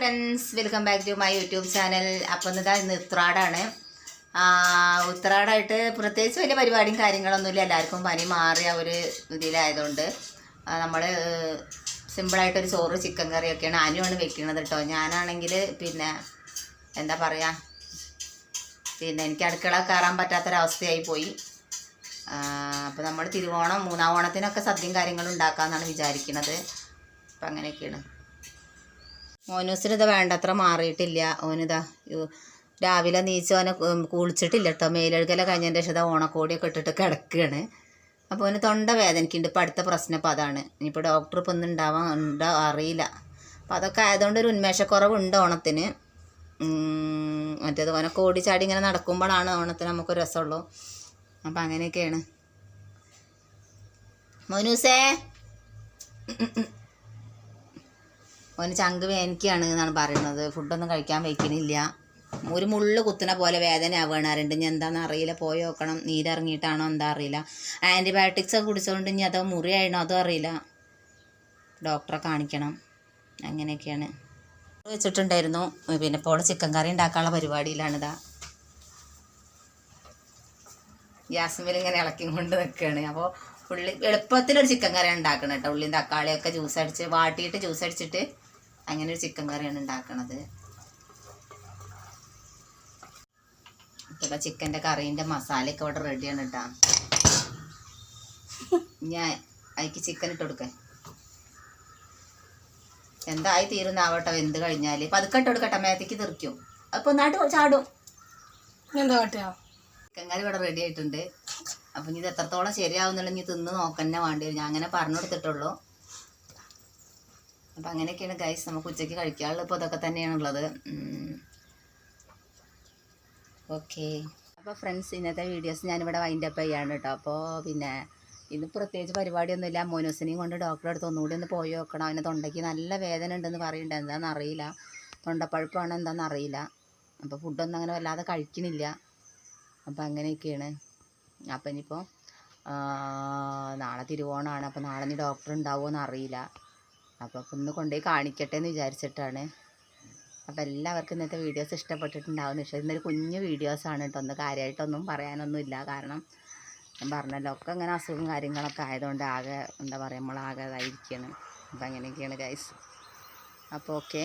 Friends welcome back to my YouTube channel അപ്പം ഇതാ ഇന്ന് ഉത്രാടാണ്. ഉത്രാടായിട്ട് പ്രത്യേകിച്ച് വലിയ പരിപാടിയും കാര്യങ്ങളൊന്നുമില്ല. എല്ലാവർക്കും പനി മാറിയ ഒരു ഇതിലായതുകൊണ്ട്. നമ്മൾ സിമ്പിളായിട്ടൊരു ചോറ് ചിക്കൻ കറിയൊക്കെയാണ് അനുവാണ് വെക്കുന്നത് കേട്ടോ ഞാനാണെങ്കിൽ പിന്നെ എന്താ പറയുക പിന്നെ എനിക്ക് അടുക്കള കയറാൻ പറ്റാത്തൊരവസ്ഥയായി പോയി. അപ്പോൾ നമ്മൾ തിരുവോണം മൂന്നാം ഓണത്തിനൊക്കെ സദ്യയും കാര്യങ്ങളും ഉണ്ടാക്കാമെന്നാണ് വിചാരിക്കുന്നത് അപ്പം അങ്ങനെയൊക്കെയാണ്. മോനൂസിന് ഇത് വേണ്ടത്ര മാറിയിട്ടില്ല. ഓനിതാ രാവിലെ നീച്ച് ഓനെ കുളിച്ചിട്ടില്ല കേട്ടോ മേലെഴുകല കഴിഞ്ഞതിന്റെ ശേഷം ഓണക്കോടിയൊക്കെ ഇട്ടിട്ട് കിടക്കുകയാണ് അപ്പോൾ ഓന് തൊണ്ട വേദനയ്ക്കുണ്ട് ഇപ്പോൾ അടുത്ത പ്രശ്നം ഇപ്പോൾ അതാണ്. ഇനിയിപ്പോൾ ഡോക്ടർ ഇപ്പോൾ ഒന്നും ഉണ്ടാവാൻ ഉണ്ടോ അറിയില്ല. അപ്പോൾ അതൊക്കെ ആയതുകൊണ്ട് ഒരു ഉന്മേഷക്കുറവുണ്ട് ഓണത്തിന്. മറ്റേത് ഓനൊക്കെ ഓടിച്ചാടി ഇങ്ങനെ നടക്കുമ്പോഴാണ് ഓണത്തിന് നമുക്ക് രസമുള്ളൂ. അപ്പം അങ്ങനെയൊക്കെയാണ്. മോനൂസേ. ഓന് ചങ്ക് വേനിക്കാണ് എന്നാണ് പറയുന്നത്. ഫുഡൊന്നും കഴിക്കാൻ വയ്ക്കണില്ല ഒരു മുള്ളു കുത്തുന്ന പോലെ വേദന ആവുകയാണാറുണ്ട് ഇനി എന്താണെന്ന് അറിയില്ല. പോയി നോക്കണം. നീരിറങ്ങിയിട്ടാണോ എന്താ അറിയില്ല. ആന്റിബയോട്ടിക്സ് ഒക്കെ കുടിച്ചുകൊണ്ട് ഇനി അതോ മുറിയായിണോ അതോ അറിയില്ല. ഡോക്ടറെ കാണിക്കണം. അങ്ങനെയൊക്കെയാണ്. വെച്ചിട്ടുണ്ടായിരുന്നു. പിന്നെ ഇപ്പോൾ ചിക്കൻ കറി ഉണ്ടാക്കാനുള്ള പരിപാടിയിലാണിതാ ഗ്യാസുമേൽ ഇങ്ങനെ ഇളക്കി കൊണ്ട് നിൽക്കുകയാണ് അപ്പോൾ ഉള്ളി എളുപ്പത്തിലൊരു ചിക്കൻ കറി ഉണ്ടാക്കണം കേട്ടോ. ഉള്ളിയും തക്കാളിയൊക്കെ ജ്യൂസ് അടിച്ച് വാട്ടിയിട്ട് ജ്യൂസ് അടിച്ചിട്ട് അങ്ങനെ ഒരു ചിക്കൻ കറിയാണ് ഉണ്ടാക്കണത്. ഇപ്പോൾ ചിക്കന്റെ കറീന്റെ മസാലയൊക്കെ ഇവിടെ റെഡിയാണ് കേട്ടോ ഞാൻ അതിക്ക് ചിക്കൻ ഇട്ട് കൊടുക്കാൻ എന്തായി തീരുന്നാവട്ടെ വെന്ത് കഴിഞ്ഞാൽ പതുക്കെ ഇട്ട് കൊടുക്കട്ടെ മേത്തേക്ക് തെറിക്കും. അപ്പോൾ നാട്ട് ചാടും. എന്താ കാട്ടുക ചിക്കൻ കറി ഇവിടെ റെഡി ആയിട്ടുണ്ട്. അപ്പം ഇനി ഇത് എത്രത്തോളം ശരിയാവുന്നുള്ള ഇനി തിന്ന് നോക്കന്നെ വേണ്ടി വരും. ഞാൻ അങ്ങനെ പറഞ്ഞു കൊടുത്തിട്ടുള്ളൂ. അപ്പം അങ്ങനെയൊക്കെയാണ് ഗൈസ് നമുക്ക് ഉച്ചയ്ക്ക് കഴിക്കാനുള്ളത്. ഇപ്പോൾ ഇതൊക്കെ തന്നെയാണുള്ളത്. ഓക്കെ അപ്പോൾ ഫ്രണ്ട്സ് ഇന്നത്തെ വീഡിയോസ് ഞാനിവിടെ വൈൻഡപ്പ് ചെയ്യാണ് കേട്ടോ അപ്പോൾ പിന്നെ ഇന്ന് പ്രത്യേകിച്ച് പരിപാടിയൊന്നുമില്ല. മോനോസിനെയും കൊണ്ട് ഡോക്ടറെ അടുത്ത് ഒന്നുകൂടി ഒന്ന് പോയി നോക്കണം. അവന് തൊണ്ടയ്ക്ക് നല്ല വേദന ഉണ്ടെന്ന് പറയുന്നുണ്ട്. എന്താണെന്ന് അറിയില്ല. തൊണ്ടപ്പഴുപ്പാണ് എന്താണെന്ന് അറിയില്ല. അപ്പോൾ ഫുഡൊന്നും അങ്ങനെ വല്ലാതെ കഴിക്കണില്ല. അപ്പോൾ അങ്ങനെയൊക്കെയാണ്. അപ്പം ഇനിയിപ്പോൾ നാളെ തിരുവോണമാണ്. അപ്പോൾ നാളെ ഇനി ഡോക്ടർ ഉണ്ടാവുമോ എന്ന് അറിയില്ല. അപ്പോൾ ഒന്ന് കൊണ്ടുപോയി കാണിക്കട്ടെ എന്ന് വിചാരിച്ചിട്ടാണ്. അപ്പോൾ എല്ലാവർക്കും ഇന്നത്തെ വീഡിയോസ് ഇഷ്ടപ്പെട്ടിട്ടുണ്ടാവുമെന്ന് പക്ഷേ ഇന്നൊരു കുഞ്ഞു വീഡിയോസാണ് കേട്ടോ ഒന്ന് കാര്യമായിട്ടൊന്നും പറയാനൊന്നുമില്ല. കാരണം ഞാൻ പറഞ്ഞല്ലോ ഒക്കെ അങ്ങനെ അസുഖം കാര്യങ്ങളൊക്കെ ആയതുകൊണ്ട് ആകെ എന്താ പറയുക നമ്മളാകെ ഇതായിരിക്കുകയാണ് അപ്പോൾ അങ്ങനെയൊക്കെയാണ് ഗൈസ് അപ്പോൾ ഓക്കെ